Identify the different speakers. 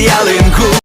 Speaker 1: the alien cool